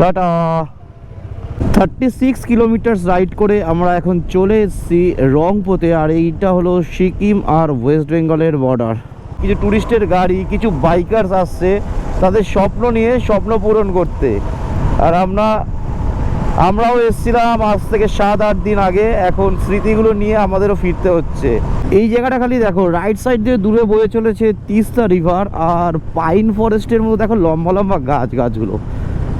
Tata. Thirty six kilometres ride করে আমরা এখন চলে এসেছি রংপোতে, আর এইটা হলো সিকিম আর ওয়েস্ট বেঙ্গলের বর্ডার কিছু ট্যুরিস্টের গাড়ি, কিছু বাইকার্স আসছে, তাদের স্বপ্ন নিয়ে স্বপ্ন পূরণ করতে। আর আমরা, আমরাও এসেছিলাম আজ থেকে সাত আট দিন আগে, এখন স্মৃতিগুলো নিয়ে আমাদেরও ফিরতে হচ্ছে। এই জায়গাটা খালি দেখো রাইট সাইড দিয়ে দূরে বয়ে চলেছে তিস্তা রিভার আর পাইন ফরেস্টের মতো দেখো লম্বা লম্বা গাছ গাছগুলো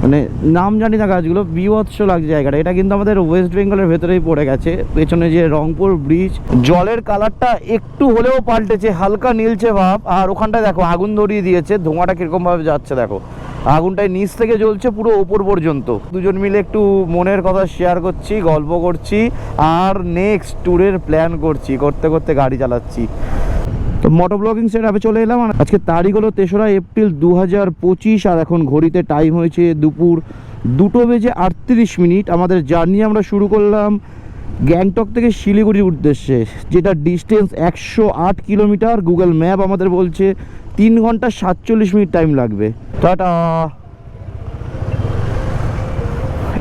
মানে নাম জানি না গাছগুলো বিভৎস লাগছে জায়গাটা। এটা কিন্তু আমাদের ওয়েস্ট বেঙ্গলের ভেতরেই পড়ে গেছে। পেছনে যে রংপুর ব্রিজ জলের কালারটা একটু হলেও পাল্টেছে, হালকা নীলছে ভাব। আর ওখানটায় দেখো, আগুন ধরিয়ে দিয়েছে, ধোঁয়াটা কীরকম ভাবে যাচ্ছে দেখো। আগুনটাই নিচ থেকে জ্বলছে পুরো ওপর পর্যন্ত। দুজন মিলে একটু মনের কথা শেয়ার করছি, গল্প করছি, আর নেক্সট ট্যুরের প্ল্যান করছি, করতে করতে গাড়ি চালাচ্ছি। তো মোটো ব্লগিং সেট আপে চলে এলাম আজকে তারিখ হলো তেসরা এপ্রিল দু হাজার পঁচিশ আর এখন ঘড়িতে টাইম হয়েছে দুপুর দুটো বেজে আটত্রিশ মিনিট। আমাদের জার্নি আমরা শুরু করলাম গ্যাংটক থেকে শিলিগুড়ির উদ্দেশ্যে, যেটা ডিস্টেন্স একশো আট কিলোমিটার। গুগল ম্যাপ আমাদের বলছে তিন ঘণ্টা সাতচল্লিশ মিনিট টাইম লাগবে। টাটা।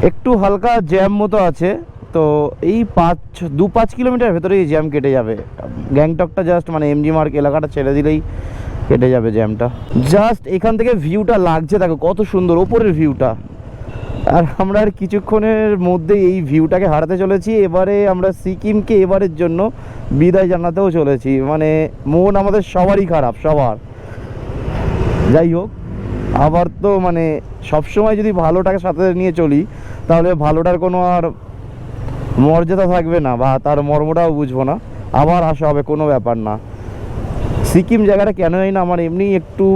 একটু হালকা জ্যাম মতো আছে। তো এই পাঁচ, দু পাঁচ কিলোমিটার ভেতরে এই জ্যাম কেটে যাবে। গ্যাংটকটা জাস্ট মানে এমজি মার্ক এলাকাটা ছেড়ে দিলেই কেটে যাবে জ্যামটা। জাস্ট এখান থেকে ভিউটা লাগছে, দেখো কত সুন্দর, ওপরের ভিউটা আর আমরা আর কিছুক্ষণের মধ্যে এই ভিউটাকে হারাতে চলেছি। এবারে আমরা সিকিমকে এবারের জন্য বিদায় জানাতেও চলেছি। মানে মন আমাদের সবারই খারাপ, সবার। যাই হোক, আবার তো মানে সবসময় যদি ভালোটাকে সাথে নিয়ে চলি, তাহলে ভালোটার কোনো আর মর্যাদা থাকবে না, বা তার মর্মটাও বুঝব না। আবার আসা হবে, কোনো ব্যাপার না। সিকিম জায়গাটা কেন জানি না, আমার এমনি একটু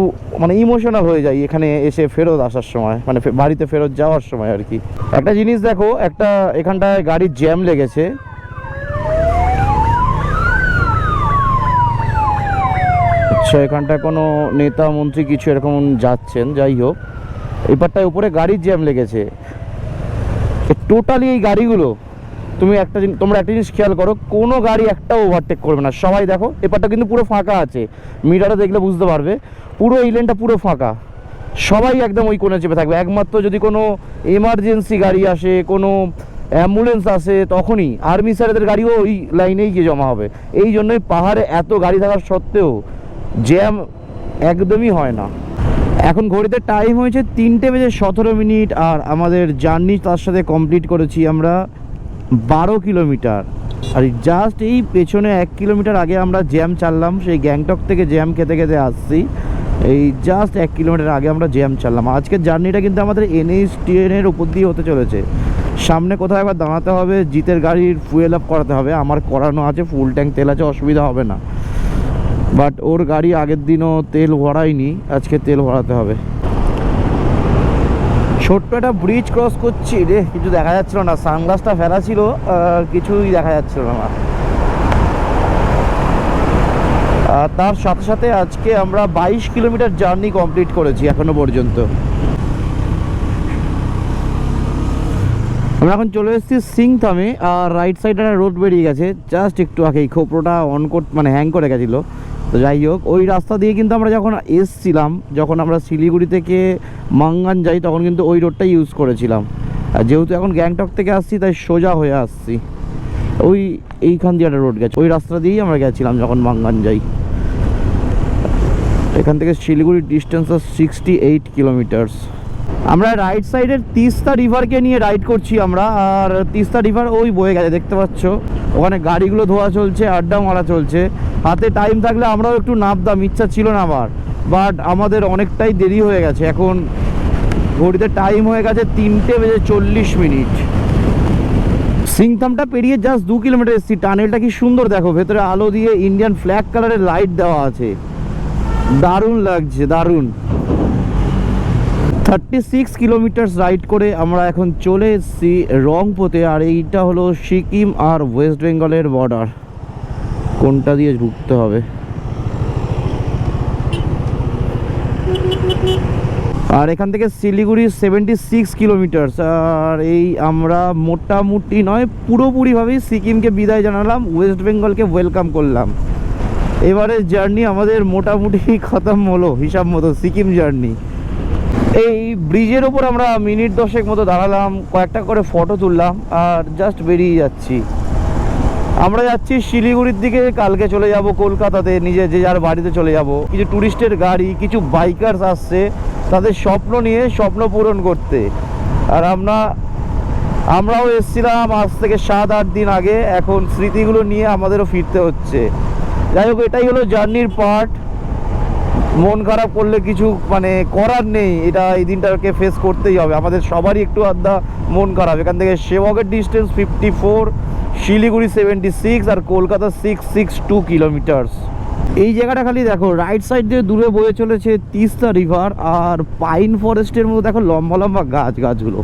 মানে ইমোশনাল হয়ে যায় এখানে এসে ফেরত আসার সময় মানে বাড়িতে ফেরত যাওয়ার সময় আর কি। একটা জিনিস দেখো, একটা এখানটায় গাড়ির জ্যাম লেগেছে। আচ্ছা এখানটায় কোনো নেতা, মন্ত্রী কিছু এরকম যাচ্ছেন, যাই হোক। এবারটায় উপরে গাড়ির জ্যাম লেগেছে। টোটালি এই গাড়িগুলো। তুমি একটা জিনিস তোমরা একটা জিনিস খেয়াল করো, কোনো গাড়ি একটাও ওভারটেক করবে না। সবাই দেখো এপারটা কিন্তু পুরো ফাঁকা আছে। মিটারে দেখলে বুঝতে পারবে, পুরো এই লেনটা পুরো ফাঁকা। সবাই একদম ওই কোণে চেপে থাকবে। একমাত্র যদি কোনো এমার্জেন্সি গাড়ি আসে, কোনো অ্যাম্বুলেন্স আসে, তখনই আর্মি স্যারেদের গাড়িও ওই লাইনেই গিয়ে জমা হবে। এই জন্যই পাহাড়ে এত গাড়ি থাকার সত্ত্বেও জ্যাম একদমই হয় না। এখন ঘড়িতে টাইম হয়েছে তিনটে বেজে সতেরো মিনিট, আর আমাদের জার্নি তার সাথে কমপ্লিট করেছি আমরা। বারো কিলোমিটার। আর জাস্ট এই পেছনে এক কিলোমিটার আগে আমরা জ্যাম চাললাম, সেই গ্যাংটক থেকে জ্যাম খেতে খেতে আসছি। এই জাস্ট এক কিলোমিটার আগে আমরা জ্যাম চাললাম। আজকের জার্নিটা কিন্তু আমাদের এনএইচ ট্রেনের উপর দিয়ে হতে চলেছে। সামনে কোথাও একবার দাঁড়াতে হবে, জিতের গাড়ির ফুয়েল আপ করাতে হবে। আমার করানো আছে ফুল ট্যাঙ্ক তেল আছে, অসুবিধা হবে না। বাট ওর গাড়ি আগের দিনও তেল ভরায়নি, আজকে তেল ভরাতে হবে। ছোট্ট একটা ব্রিজ ক্রস করছি রে, কিছু দেখা যাচ্ছিল না সানগ্লাসটা ফেলা ছিল কিছুই দেখা যাচ্ছিল না। তার সাথে সাথে আজকে আমরা বাইশ কিলোমিটার জার্নি কমপ্লিট করেছি এখনও পর্যন্ত। আমরা এখন চলে এসেছি সিংথামে, আর রাইট সাইডে একটা রোড বেরিয়ে গেছে জাস্ট একটু আগেই, খোপড়োটা অন কর মানে হ্যাং করে গেছিল। তো যাই হোক, ওই রাস্তা দিয়ে কিন্তু আমরা যখন এসছিলাম, যখন আমরা শিলিগুড়ি থেকে মাঙ্গান যাই, তখন কিন্তু ওই রোডটাই ইউজ করেছিলাম। আর যেহেতু এখন গ্যাংটক থেকে আসছি, তাই সোজা হয়ে আসছি। ওই এইখান দিয়ে একটা রোড গেছে। ওই রাস্তা দিয়েই আমরা গেছিলাম যখন মাঙ্গান যাই। এখান থেকে শিলিগুড়ির ডিস্টেন্স সিক্সটি এইট কিলোমিটার্স আমরা রাইট সাইডের তিস্তা রিভারকে নিয়ে রাইড করছি আমরা, আর তিস্তা রিভার ওই বয়ে গেছে, দেখতে পাচ্ছ? ওখানে গাড়িগুলো ধোয়া চলছে আড্ডা মারা চলছে। হাতে টাইম থাকলে আমরাও একটু নামতাম, ইচ্ছা ছিল না আমার। বাট আমাদের অনেকটাই দেরি হয়ে গেছে। এখন ঘড়িতে টাইম হয়ে গেছে তিনটে বেজে চল্লিশ মিনিট। সিংথামটা পেরিয়ে জাস্ট দু কিলোমিটার এসেছি। টানেলটা কি সুন্দর দেখো, ভেতরে আলো দিয়ে ইন্ডিয়ান ফ্ল্যাগ কালারের লাইট দেওয়া আছে। দারুণ লাগছে, দারুণ। থার্টি সিক্স কিলোমিটার্স রাইড করে আমরা এখন চলে এসেছি রংপোতে, আর এইটা হলো সিকিম আর ওয়েস্ট বেঙ্গলের বর্ডার কোনটা দিয়ে ঢুকতে হবে? আর এখান থেকে শিলিগুড়ি সেভেন্টি সিক্স কিলোমিটার্স আর এই আমরা মোটামুটি নয়, পুরোপুরিভাবেই সিকিমকে বিদায় জানালাম ওয়েস্ট বেঙ্গলকে ওয়েলকাম করলাম। এবারে জার্নি আমাদের মোটামুটি খতম হলো, হিসাব মতো সিকিম জার্নি এই ব্রিজের ওপর আমরা মিনিট দশেক মতো দাঁড়ালাম, কয়েকটা করে ফটো তুললাম, আর জাস্ট বেরিয়ে যাচ্ছি। আমরা যাচ্ছি শিলিগুড়ির দিকে, কালকে চলে যাব কলকাতাতে, নিজে যে যার বাড়িতে চলে যাব। কিছু ট্যুরিস্টের গাড়ি, কিছু বাইকার্স আসছে, তাদের স্বপ্ন নিয়ে স্বপ্ন পূরণ করতে। আর আমরা, আমরাও এসেছিলাম আজ থেকে সাত, আট দিন আগে, এখন স্মৃতিগুলো নিয়ে আমাদেরও ফিরতে হচ্ছে। যাই হোক, এটাই হলো জার্নির পার্ট। মন খারাপ করলে কিছু মানে করার নেই, এটা এই দিনটাকে ফেস করতেই হবে। আমাদের সবারই একটু আধা মন খারাপ। এখান থেকে সেবকের distance fifty four Siliguri seventy six আর Kolkata six six two kilometres এই জায়গাটা খালি দেখো রাইট সাইড দিয়ে দূরে বয়ে চলেছে তিস্তা রিভার আর পাইন ফরেস্টের মধ্যে দেখো লম্বা লম্বা গাছ, গাছগুলো।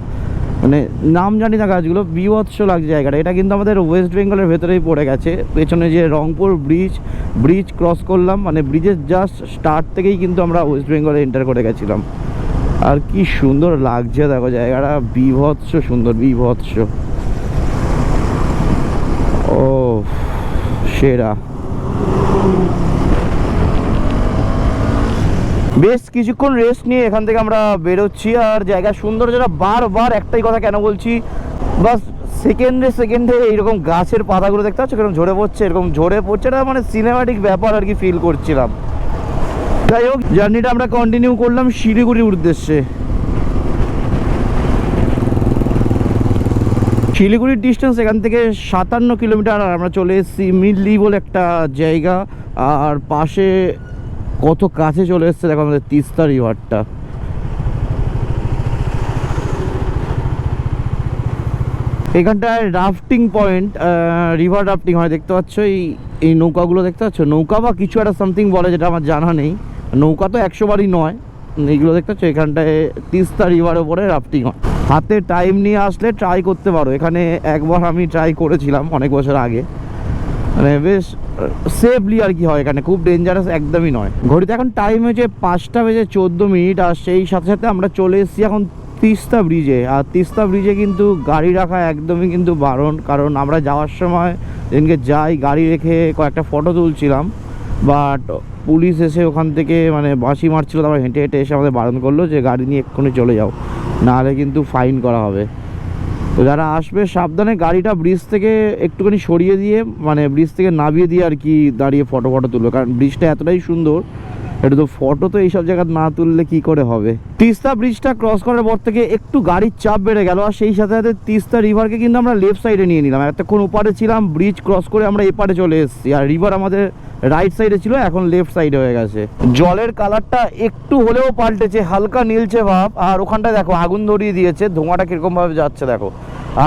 মানে নাম জানি না গাছগুলো, বিভৎস লাগছে জায়গাটা। এটা কিন্তু আমাদের ওয়েস্ট বেঙ্গলের ভেতরেই পড়ে গেছে। পেছনে যে রংপুর ব্রিজ ব্রিজ ক্রস করলাম মানে ব্রিজের জাস্ট স্টার্ট থেকেই কিন্তু আমরা ওয়েস্ট বেঙ্গলে এন্টার করে গেছিলাম। আর কি সুন্দর লাগছে দেখো জায়গাটা, বিভৎস সুন্দর, বিভৎস। সেরা। বেশ কিছুক্ষণ রেস্ট নিয়ে এখান থেকে আমরা বেরোচ্ছি, আর জায়গা সুন্দর যেটা বারবার একটাই কথা কেন বলছি, বাস সেকেন্ডে সেকেন্ডে এইরকম গাছের পাতাগুলো দেখতে পাচ্ছ এরকম ঝরে পড়ছে, এরকম ঝরে পড়ছে, এটা মানে সিনেমাটিক ব্যাপার আর কি ফিল করছিলাম। যাই হোক জার্নিটা আমরা কন্টিনিউ করলাম শিলিগুড়ির উদ্দেশ্যে। শিলিগুড়ির ডিস্টেন্স এখান থেকে সাতান্ন কিলোমিটার, আর আমরা চলে এসেছি মিল্লি বলে একটা জায়গা। আর পাশে কত কাছে চলে এসছে দেখো আমাদের তিস্তা রিভারটা। এখানটায় রাফটিং পয়েন্ট রিভার রাফটিং হয়, দেখতে পাচ্ছ? এই এই নৌকাগুলো দেখতে পাচ্ছ? নৌকা বা কিছু একটা সামথিং বলে, যেটা আমার জানা নেই। নৌকা তো একশো বারই নয়। এইগুলো দেখতে পাচ্ছ? এখানটায় তিস্তা রিভারের ওপরে রাফটিং হয়। হাতে টাইম নিয়ে আসলে ট্রাই করতে পারো। এখানে একবার আমি ট্রাই করেছিলাম অনেক বছর আগে। মানে বেশ সেফলি আর কি হয় এখানে। খুব ডেঞ্জারাস একদমই নয়। ঘড়িতে এখন টাইম হয়েছে পাঁচটা বেজে চোদ্দ মিনিট আর সেই সাথে সাথে আমরা চলে এসেছি এখন তিস্তা ব্রিজে আর তিস্তা ব্রিজে কিন্তু গাড়ি রাখা একদমই কিন্তু বারণ। কারণ আমরা যাওয়ার সময় যেদিনকে যাই, গাড়ি রেখে কয়েকটা ফটো তুলছিলাম। বাট পুলিশ এসে ওখান থেকে মানে বাঁশি মারছিল, তারপর হেঁটে হেঁটে এসে আমাদের বারণ করল যে গাড়ি নিয়ে এক্ষুনি চলে যাও, নাহলে কিন্তু ফাইন করা হবে। তো যারা আসবে সাবধানে গাড়িটা ব্রিজ থেকে একটুখানি সরিয়ে দিয়ে মানে ব্রিজ থেকে নামিয়ে দিয়ে আর কি দাঁড়িয়ে ফটো ফটো তুলবে, কারণ ব্রিজটা এতটাই সুন্দর এটা তো ফটো তো এইসব জায়গা না তুললে কি করে হবে? তিস্তা ব্রিজটা ক্রস করার পর থেকে একটু গাড়ির চাপ বেড়ে গেল আর সেই সাথে সাথে তিস্তা রিভারকে কিন্তু আমরা লেফট সাইডে নিয়ে নিলাম। এতক্ষণ ওপারে ছিলাম ব্রিজ ক্রস করে আমরা এপারে চলে এসেছি। আর রিভার আমাদের রাইট সাইডে ছিল, এখন লেফট সাইডে হয়ে গেছে। জলের কালারটা একটু হলেও পাল্টেছে, হালকা নীলছে ভাব। আর ওখানটায় দেখো, আগুন ধরিয়ে দিয়েছে, ধোঁয়াটা কীরকম ভাবে যাচ্ছে, দেখো।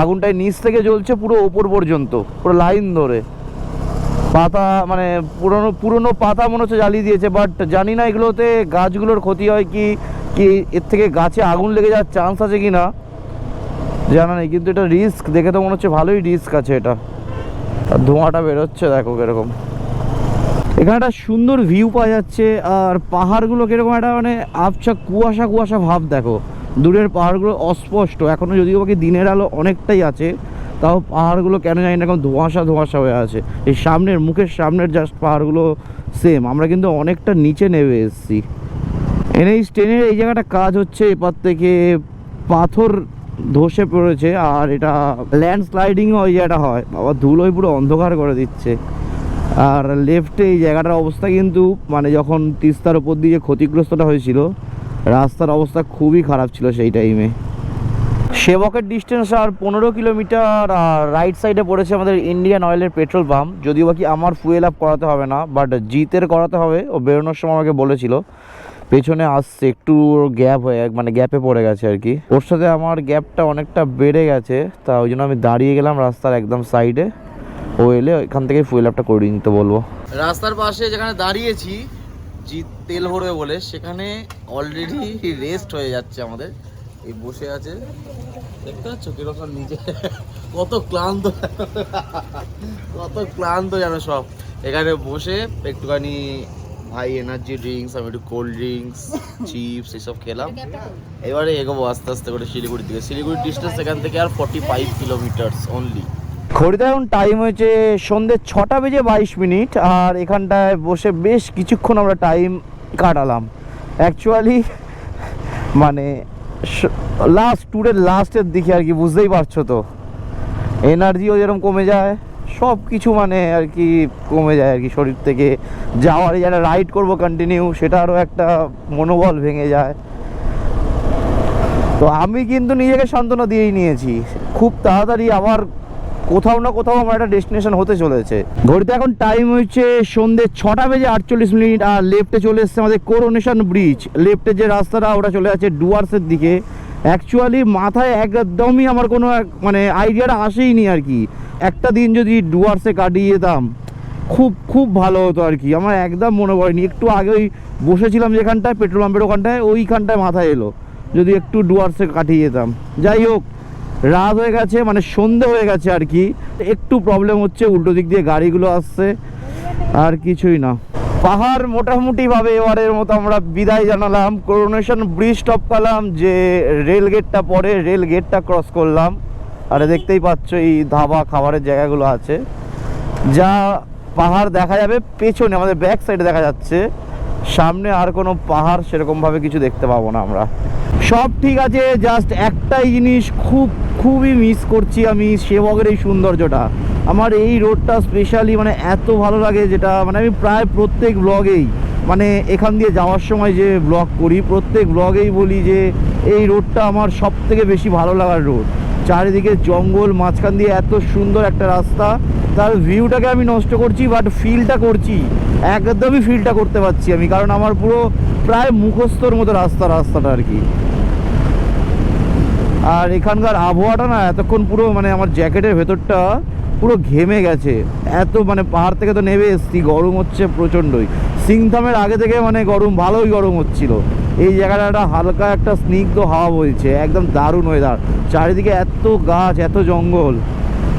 আগুনটাই নিচ থেকে জ্বলছে পুরো ওপর পর্যন্ত, পুরো লাইন ধরে। পাতা মানে পুরনো পুরনো পাতা মনে হচ্ছে জ্বালিয়ে দিয়েছে বাট জানি না এগুলোতে গাছগুলোর ক্ষতি হয় কি কি এর থেকে গাছে আগুন লেগে যাওয়ার চান্স আছে কি না জানা নেই, কিন্তু এটা রিস্ক দেখে তো মনে হচ্ছে ভালোই রিস্ক আছে এটা। আর ধোঁয়াটা বেরোচ্ছে, দেখো কীরকম। এখানে একটা সুন্দর ভিউ পাওয়া যাচ্ছে, আর পাহাড়গুলো কীরকম একটা মানে আবছা, কুয়াশা কুয়াশা ভাব, দেখো। দূরের পাহাড়গুলো অস্পষ্ট এখনও যদিও বাকি দিনের আলো অনেকটাই আছে তাও পাহাড়গুলো কেন জানি না এখন ধোঁয়াশা ধোঁয়াশা হয়ে আছে। এই সামনের, মুখের সামনের জাস্ট পাহাড়গুলো সেম আমরা কিন্তু অনেকটা নিচে নেমে এসেছি। এনএইচ ট্রেনের এই জায়গাটা কাজ হচ্ছে, এপার থেকে পাথর ধসে পড়েছে, আর এটা ল্যান্ডস্লাইডিংও ওই জায়গাটা হয়। বাবা ধুলোই পুরো অন্ধকার করে দিচ্ছে। আর লেফটে এই জায়গাটার অবস্থা কিন্তু মানে যখন তিস্তার উপর দিয়ে ক্ষতিগ্রস্তটা হয়েছিল, রাস্তার অবস্থা খুবই খারাপ ছিল সেই টাইমে সেবকের ডিস্টেন্স আর পনেরো কিলোমিটার রাইট সাইডে পড়েছে আমাদের ইন্ডিয়ান অয়েলের পেট্রোল পাম্প যদিও বাকি আমার ফুয়েল আপ করাতে হবে না বাট জিতের করাতে হবে। ও বেরোনোর সময় আমাকে বলেছিল। পেছনে আসছে, একটু গ্যাপ হয়ে মানে গ্যাপে পড়ে গেছে আর কি। ওর সাথে আমার গ্যাপটা অনেকটা বেড়ে গেছে, তা ওই জন্য আমি দাঁড়িয়ে গেলাম রাস্তার একদম সাইডে ও এলে এখান থেকে ফুয়েল আপটা করে নিতে বলব। রাস্তার পাশে যেখানে দাঁড়িয়েছি, জিৎ তেল ভরবে বলে, সেখানে অলরেডি রেস্ট হয়ে যাচ্ছে আমাদের। এই বসে আছে। দেখতে পাচ্ছ কীরকম নিচে কত ক্লান্ত। কত ক্লান্ত জানো সব। এখানে বসে একটুখানি ভাই এনার্জি ড্রিঙ্কস আমি একটু কোল্ড ড্রিঙ্কস চিপস এসব খেলাম। এবারে এগোবো আস্তে আস্তে করে শিলিগুড়ির দিকে। শিলিগুড়ির ডিস্টেন্স এখান থেকে আর ফর্টি ফাইভ কিলোমিটার্স অনলি ঘড়িতে এখন টাইম হয়েছে সন্ধ্যে ছটা বেজে বাইশ মিনিট, আর এখানটায় বসে বেশ কিছুক্ষণ আমরা টাইম কাটালাম। অ্যাকচুয়ালি মানে লাস্ট ট্যুরের লাস্টের দিকে আর কি, বুঝতেই পারছ তো। এনার্জিও যেরকম কমে যায় সব কিছু মানে আর কি কমে যায় আর কি, শরীর থেকে যাওয়ার যারা রাইড করব কন্টিনিউ সেটা আরও একটা মনোবল ভেঙে যায়। তো আমি কিন্তু নিজেকে সান্ত্বনা দিয়েই নিয়েছি। খুব তাড়াতাড়ি আবার কোথাও না কোথাও আমার একটা ডেস্টিনেশন হতে চলেছে। ঘড়িতে এখন টাইম হচ্ছে সন্ধ্যে ছটা বেজে আটচল্লিশ মিনিট, আর লেফটে চলে এসছে আমাদের করোনেশন ব্রিজ লেফটে যে রাস্তাটা, ওটা চলে যাচ্ছে ডুয়ার্সের দিকে। অ্যাকচুয়ালি মাথায় একদমই আমার কোনো মানে আইডিয়াটা আসেইনি আর কি। একটা দিন যদি ডুয়ার্সে কাটিয়ে যেতাম, খুব খুব ভালো হতো আর কি। আমার একদম মনে পড়েনি। একটু আগে ওই বসেছিলাম যেখানটায় পেট্রোল পাম্পের ওখানটায়, ওইখানটায় মাথায় এলো। যদি একটু ডুয়ার্সে কাটিয়ে যেতাম। যাই হোক রাত হয়ে গেছে মানে সন্ধে হয়ে গেছে আর কি। একটু প্রবলেম হচ্ছে, উল্টো দিক দিয়ে গাড়িগুলো আসছে, আর কিছুই না। পাহাড় মোটামুটিভাবে এবারের মতো আমরা বিদায় জানালাম। করোনেশন ব্রিজ টপ করলাম, যে রেল গেটটা পরে রেল গেটটা ক্রস করলাম। আর দেখতেই পাচ্ছ, এই ধাবা খাবারের জায়গাগুলো আছে। যা পাহাড় দেখা যাবে, পেছনে আমাদের ব্যাক সাইডে দেখা যাচ্ছে। সামনে আর কোনো পাহাড় সেরকমভাবে কিছু দেখতে পাবো না আমরা। সব ঠিক আছে জাস্ট একটাই জিনিস খুব, খুবই মিস করছি আমি সেবকের এই সৌন্দর্যটা। আমার এই রোডটা স্পেশালি মানে এত ভালো লাগে যেটা মানে আমি প্রায় প্রত্যেক ব্লগেই মানে এখান দিয়ে যাওয়ার সময় যে ব্লগ করি, প্রত্যেক ব্লগেই বলি যে এই রোডটা আমার সব থেকে বেশি ভালো লাগার রোড চারিদিকে জঙ্গল, মাঝখান দিয়ে এত সুন্দর একটা রাস্তা, তার ভিউটাকে আমি নষ্ট করছি বাট ফিলটা করছি। একদমই ফিলটা করতে পারছি আমি, কারণ আমার পুরো প্রায় মুখস্থর মতো রাস্তা, রাস্তাটা আর কি। আর এখানকার আবহাওয়াটা না এতক্ষণ পুরো মানে আমার জ্যাকেটের ভেতরটা পুরো ঘেমে গেছে। এত মানে পাহাড় থেকে তো নেমে এসছি, গরম হচ্ছে প্রচণ্ডই। সিংথামের আগে থেকে মানে গরম, ভালোই গরম হচ্ছিল। এই জায়গাটা একটা হালকা একটা স্নিগ্ধ হাওয়া বইছে, একদম দারুণ ওয়েদার চারিদিকে এত গাছ, এত জঙ্গল।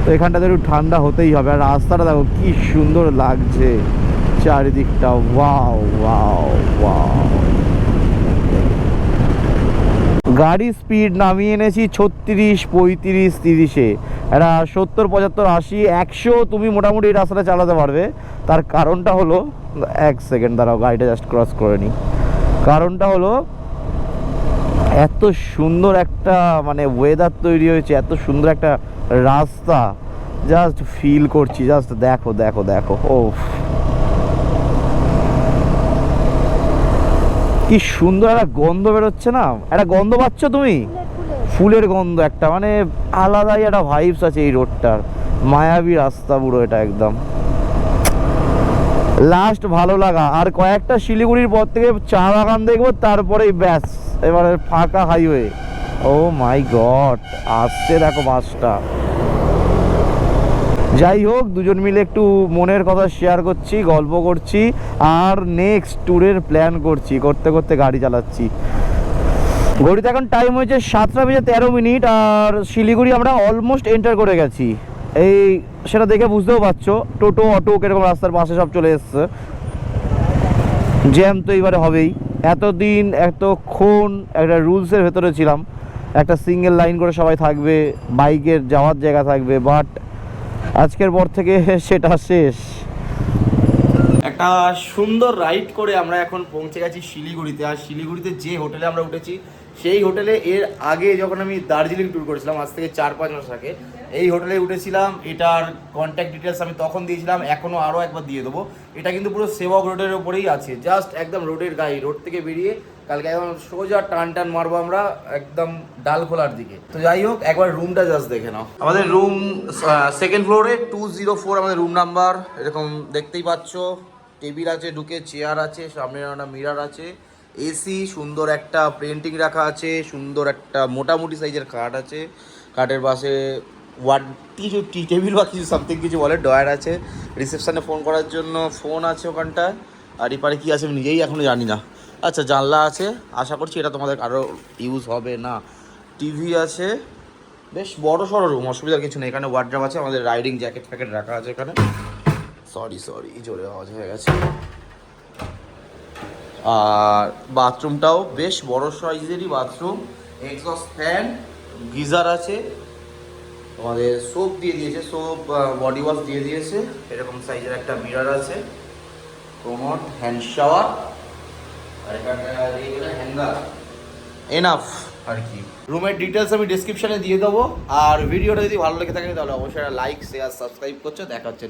তো এখানটাতে একটু ঠান্ডা হতেই হবে। আর রাস্তাটা দেখো, কি সুন্দর লাগছে। চারিদিকটা, ওয়াও ওয়াও ওয়াও। গাড়ি স্পিড নামিয়ে এনেছি ছত্রিশ, পঁয়ত্রিশ, তিরিশে। একটা সত্তর, পঁচাত্তর, আশি, একশো তুমি মোটামুটি এই রাস্তাটা চালাতে পারবে। তার কারণটা হলো, এক সেকেন্ড দাঁড়াও, গাড়িটা জাস্ট ক্রস করে নিই কারণটা হলো, এত সুন্দর একটা মানে ওয়েদার তৈরি হয়েছে, এত সুন্দর একটা রাস্তা। জাস্ট ফিল করছি জাস্ট দেখো দেখো দেখো ও কি সুন্দর একটা গন্ধ বেরোচ্ছে না? একটা গন্ধ পাচ্ছ তুমি? ফুলের গন্ধ একটা মানে আলাদাই একটা ভাইবস আছে এই রোডটার। মায়াবী রাস্তা পুরো এটা একদম। লাস্ট ভালো লাগা। আর কয়েকটা শিলিগুড়ির পর থেকে চা বাগান দেখব, তারপরেই ব্যাস, এবারে ফাঁকা হাইওয়ে ও মাই গড আসছে দেখো বাসটা যাই হোক, দুজন মিলে একটু মনের কথা শেয়ার করছি, গল্প করছি, আর নেক্সট ট্যুরের প্ল্যান করছি, করতে করতে গাড়ি চালাচ্ছি। ঘড়িতে এখন টাইম হয়েছে সাতটা বেজে তেরো মিনিট, আর শিলিগুড়ি আমরা অলমোস্ট এন্টার করে গেছি। এই, সেটা দেখে বুঝতেও পারছ, টোটো, অটো কীরকম রাস্তার পাশে সব চলে এসছে। জ্যাম তো এইবারে হবেই। এতদিন এতক্ষণ একটা রুলসের ভেতরে ছিলাম। একটা সিঙ্গেল লাইন করে সবাই থাকবে, বাইকের যাওয়ার জায়গা থাকবে বাট আজকের পর থেকে সেটা শেষ। একটা সুন্দর রাইড করে আমরা এখন পৌঁছে গেছি শিলিগুড়িতে। আর শিলিগুড়িতে যে হোটেলে আমরা উঠেছি, সেই হোটেলে এর আগে যখন আমি দার্জিলিং ট্যুর করেছিলাম, আজ থেকে চার পাঁচ মাস আগে, এই হোটেলে উঠেছিলাম, এটার কন্ট্যাক্ট ডিটেলস আমি তখন দিয়েছিলাম এখনও আরও একবার দিয়ে দেবো। এটা কিন্তু পুরো সেবক রোডের ওপরেই আছে জাস্ট একদম রোডের গায়ে রোড থেকে বেরিয়ে কালকে একদম সোজা টান টান মারবো আমরা, একদম ডাল খোলার দিকে। তো যাই হোক, একবার রুমটা জাস্ট দেখে নাও। আমাদের রুম সেকেন্ড ফ্লোরে টু জিরো ফোর আমাদের রুম নাম্বার এরকম দেখতেই পাচ্ছ। টেবিল আছে, ঢুকে চেয়ার আছে, সামনে একটা মিরার আছে। এসি সুন্দর একটা পেন্টিং রাখা আছে, সুন্দর একটা মোটামুটি সাইজের খাট আছে। খাটের পাশে ওয়ান কিছু টি টেবিল বা কিছু সামথিং কিছু বলে ডয়ার আছে। রিসেপশনে ফোন করার জন্য ফোন আছে ওখানটায়। আর এপারে কী আছে আমি নিজেই এখনও জানি না। আচ্ছা জানলা আছে। আশা করছি এটা তোমাদের কারও ইউজ হবে না। টিভি আছে। বেশ বড় সড়ো রুম অসুবিধার কিছু নেই। এখানে ওয়ার্ড্রপ আছে, আমাদের রাইডিং জ্যাকেট ফ্যাকেট রাখা আছে এখানে। সরি সরি জোরে আওয়াজ হয়ে গেছে। আর বাথরুমটাও বেশ বড় সাইজেরই বাথরুম এক্সস্ট ফ্যান গিজার আছে। তোমাদের সোপ দিয়ে দিয়েছে সোপ বডি ওয়াশ দিয়ে দিয়েছে। এরকম সাইজের একটা মিরার আছে। কোমট হ্যান্ড শাওয়ার এনাফ আর কি? রুমের ডিটেলস আমি ডিসক্রিপশনে দিয়ে দেবো। আর ভিডিওটা যদি ভালো লেগে থাকে তাহলে অবশ্যই লাইক শেয়ার সাবস্ক্রাইব করছ। দেখা হচ্ছে